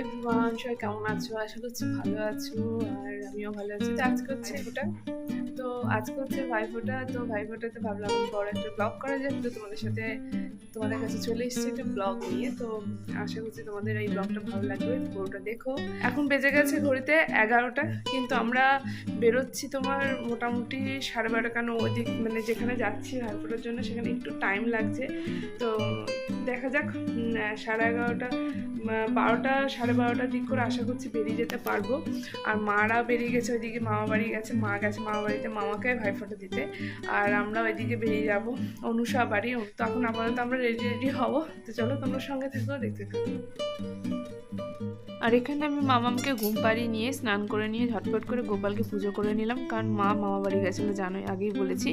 Everyone সবাই কেমন আছো? আশা করছি ভালো আছো আর আমিও ভালো আছি। তো আজকে হচ্ছে ওটা তো আজকে হচ্ছে ভাইফোঁটা তো ভাইফোঁটাতে ভাবলাম বড় একটা ব্লগ করা যাক। তো তোমাদের সাথে তোমাদের কাছে চলে এসেছি একটা ব্লগ নিয়ে। তো আশা করছি তোমাদের এই ব্লগটা ভালো লাগবে পুরোটা দেখো। এখন বেজে গেছে ঘড়িতে এগারোটা কিন্তু আমরা বেরোচ্ছি তোমার মোটামুটি সাড়ে বারোটা কেন ওদিক মানে যেখানে যাচ্ছি ভাইফোঁটার জন্য সেখানে একটু টাইম লাগছে। তো দেখা যাক সাড়ে এগারোটা বারোটা সাড়ে বারোটার দিক করে আশা করছি বেরিয়ে যেতে পারব। আর মারা বেরিয়ে গেছে, ওইদিকে মামা বাড়ি গেছে, মা গেছে মামা বাড়িতে মামাকে ভাই ফটো দিতে। আর আমরা ওইদিকে বেরিয়ে যাব, অনুষা বাড়ি। তখন আপাতত আমরা রেডি রেডি হব। তো চলো তোমার সঙ্গে থাকব দেখতে থাকো। আর এখানে আমি মামামকে ঘুম পাড়িয়ে নিয়ে স্নান করে নিয়ে ঝটপট করে গোপালকে পুজো করে নিলাম, কারণ মা মামা বাড়ি গেছিল জানোই, আগেই বলেছি।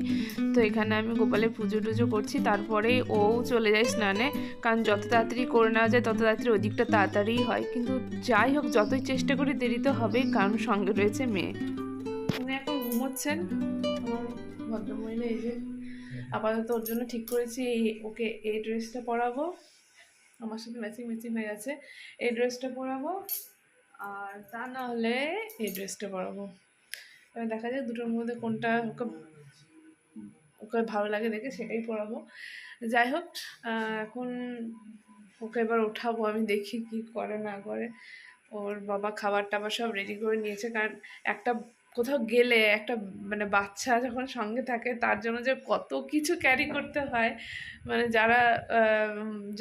তো এখানে আমি গোপালের পুজো টুজো করছি, তারপরে ও চলে যায় স্নানে, কারণ যত তাড়াতাড়ি করে নেওয়া যায়, তত তাড়াতাড়ি ওদিকটা তাড়াতাড়ি হয়। কিন্তু যাই হোক, যতই চেষ্টা করি দেরি তো হবেই, কারণ সঙ্গে রয়েছে মেয়ে। উনি এখন ঘুমোচ্ছেন। আমার ভদ্রমহিলা এই যে আপাতত ওর জন্য ঠিক করেছি ওকে এই ড্রেসটা পরাবো। আমার সাথে ম্যাচিং ম্যাচিং হয়ে গেছে। এই ড্রেসটা পরাবো, আর তা না হলে এই ড্রেসটা পরাবো। এবার দেখা যাক দুটোর মধ্যে কোনটা ওকে ওকে ভালো লাগে দেখে সেটাই পরাবো। যাই হোক এখন ওকে এবার ওঠাবো আমি দেখি কি করে, না করে। ওর বাবা খাবার টাবার সব রেডি করে নিয়েছে, কারণ একটা কোথাও গেলে একটা মানে বাচ্চা যখন সঙ্গে থাকে, তার জন্য যে কত কিছু ক্যারি করতে হয় মানে যারা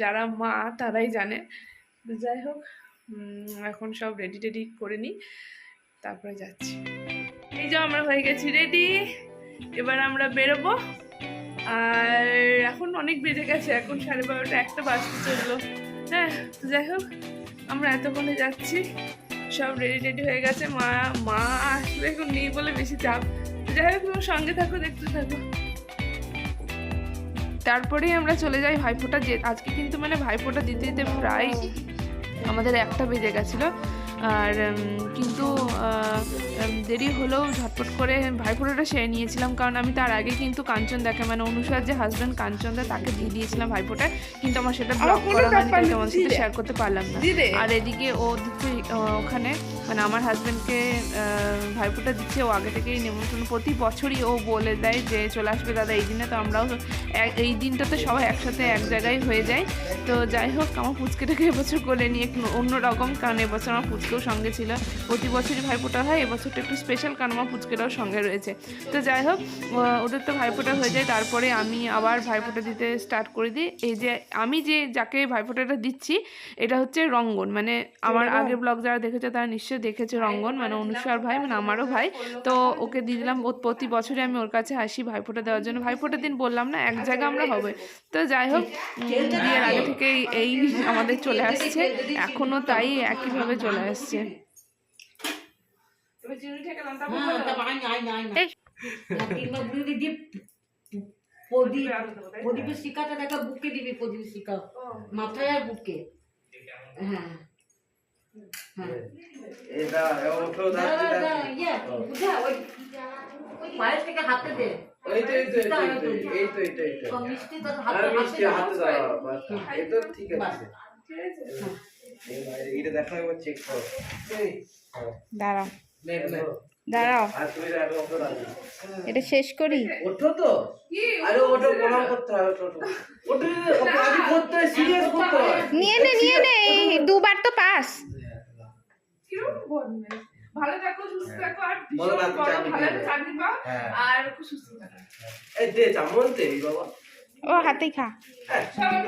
যারা মা তারাই জানে। যাই হোক এখন সব রেডি টেডি করে নিই, তারপরে যাচ্ছি। এই যে আমরা হয়ে গেছি রেডি এবার আমরা বেরোবো। আর এখন অনেক বেজে গেছে, এখন সাড়ে বারোটা একটা বাজতে চলল। হ্যাঁ যাই হোক, আমরা এতক্ষণে যাচ্ছি। সব রেডি টেডি হয়ে গেছে। মা মা আসলে এখন নেই বলে বেশি চাপ। যাই হোক, তুমি সঙ্গে থাকো, দেখতে থাকো। তারপরেই আমরা চলে যাই ভাইফোঁটা যে আজকে কিন্তু মানে ভাইফোঁটা দিতে দিতে প্রায় আমাদের একটা বেজে গেছিল। আর কিন্তু দেরি হলেও ঝটপট করে ভাইফোঁটাটা সেরে নিয়েছিলাম। কারণ আমি তার আগে কিন্তু কাঞ্চন দেখা মানে অনুসার যে হাজব্যান্ড কাঞ্চন দা তাকে দিয়ে দিয়েছিলাম ভাইফোঁটা কিন্তু আমার সেটা ব্লক করা হয়নি তাই তোমার সাথে শেয়ার করতে পারলাম না। আর এদিকে ও ওখানে মানে আমার হাজব্যান্ডকে ভাইফোঁটা দিচ্ছে ও আগে থেকেই নেমন্তন্ন প্রতি বছরই ও বলে দেয় যে চলে আসবে দাদা এই দিনে তো আমরাও এক- এই দিনটাতে সবাই একসাথে এক জায়গায় হয়ে যায়। তো যাই হোক আমার পুচকেটাকে এবছর কোলে নিয়ে অন্যরকম কারণ এবছর আমার পুচকেও সঙ্গে ছিল। প্রতি বছরই ভাইফোঁটা হয় এবছরটা একটু স্পেশাল কারণ আমার পুচকেটাও সঙ্গে রয়েছে। তো যাই হোক ওদের তো ভাইফোঁটা হয়ে যায় তারপরে আমি আবার ভাইফোঁটা দিতে স্টার্ট করে দিই। এই যে আমি যে যাকে ভাইফোঁটাটা দিচ্ছি এটা হচ্ছে রঙ্গন। মানে আমার আগের ব্লগ যারা দেখেছে তারা নিশ্চয়ই দেখেছে রঙ্গন মানে অনুসার ভাই মানে আমারও ভাই। তো ওকে দিয়ে দিলাম ও প্রতি বছরই আমি ওর কাছে আসি ভাইফোঁটা দেওয়ার জন্য। ভাইফোঁটার দিন বললাম না এক জায়গায় আমরা হবে। তো যাই হোক বিয়ের আগে থেকেই এই আমাদের চলে আসছে। এখনও তাই একইভাবে চলে আসছে। হ্যাঁ, প্রদীপের শিকাটা দেখা বুকে দিবি প্রদীপের শিকা মাথায় আর বুকে হ্যাঁ। দাঁড়াও। দাঁড়াও। এটা শেষ করি। ওঠো তো। আরে ওঠো প্রণাম করতে ওঠো নিয়ে নে নিয়ে নে এই দুবার তো পাস কীরকম বদমাইশ। ভালো থাকো সুস্থ থাকো আর ভীষণ বড় ভালো চাকরি পাও হ্যাঁ। আর খুব সুস্থ থাকো। এই দে চামচ দে বাবা। ও হাতেই খা। হ্যাঁ। সবাই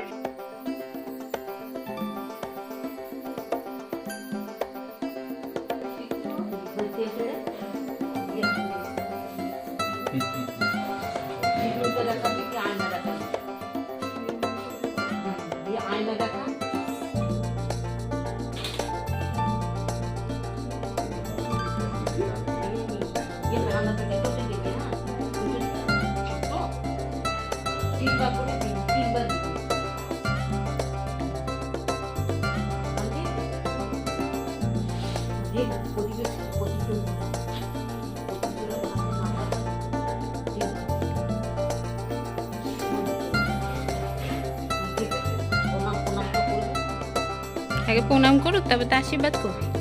আগে প্রণাম করুক তবে তো আশীর্বাদ করুক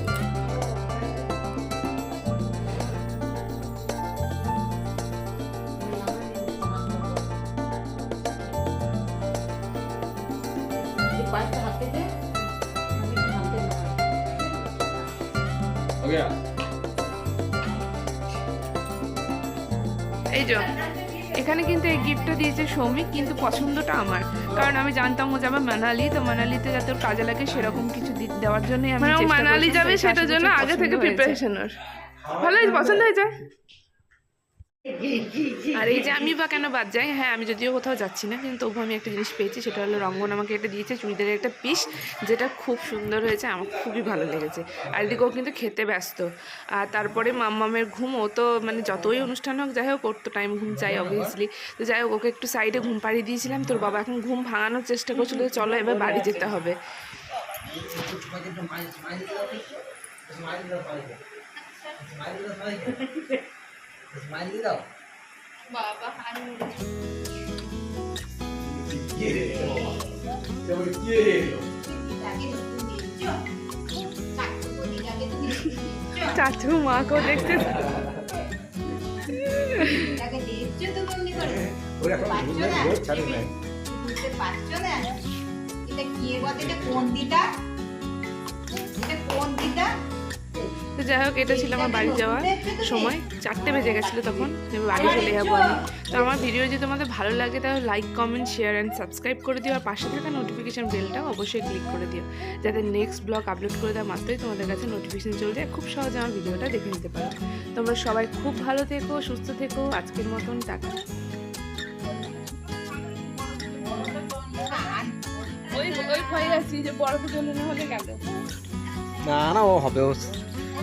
এই যে এখানে কিন্তু এই গিফটটা দিয়েছে সৌমিক কিন্তু পছন্দটা আমার। কারণ আমি জানতাম ও যাবে মানালি তো মানালিতে যাতে ওর কাজে লাগে সেরকম কিছু দেওয়ার জন্য আমি মানে মানালি যাবে সেটার জন্য আগে থেকে। প্রিপারেশন ওর। ভালোই হয়েছে পছন্দ হয়েছে? আর এই যে আমি বা কেন বাদ যাই? হ্যাঁ আমি যদিও কোথাও যাচ্ছি না, কিন্তু তবু আমি একটা জিনিস পেয়েছি, সেটা হলো রঙ্গন আমাকে এটা দিয়েছে, চুড়িদারের একটা পিস যেটা খুব সুন্দর হয়েছে, আমার খুবই ভালো লেগেছে। আর এদিকে ও কিন্তু খেতে ব্যস্ত। আর তারপরে মাম্মামের ঘুম, ও তো মানে যতই অনুষ্ঠান হোক, যাই হোক, ওর তো টাইম ঘুম চাই অবভিয়াসলি তো যাই হোক, ওকে একটু সাইডে ঘুম পাড়িয়ে দিয়েছিলাম, তোর বাবা এখন ঘুম ভাঙানোর চেষ্টা করছিল যে চলো এবার বাড়ি যেতে হবে। চাচু মাকেও দেখতে ওর এখন ঘুমে রোজ ছাড়ে নাই। বুঝতে পারছ না এটা কি বলতে এটা কোন দিটা যাই হোক এটা ছিল আমার বাড়ি যাওয়ার সময়। চারটে বেজে গেছিল তখন বাড়ি চলে যাব আমি। তো আমার ভিডিও যদি তোমাদের ভালো লাগে তাহলে like comment share and subscribe করে দিও। আর পাশে থাকা নোটিফিকেশান বেলটাও অবশ্যই ক্লিক করে দিও। যাতে নেক্সট ব্লগ আপলোড করে দেওয়া মাত্রই তোমাদের কাছে নোটিফিকেশান চলে যায় খুব সহজে আমার ভিডিওটা দেখে নিতে পারো। তোমরা সবাই খুব ভালো থেকো সুস্থ থেকো। আজকের মতন টাকা ওই ওই ভয়ে আছি যে বরফের জন্য না হলে গেল না না ও হবে ও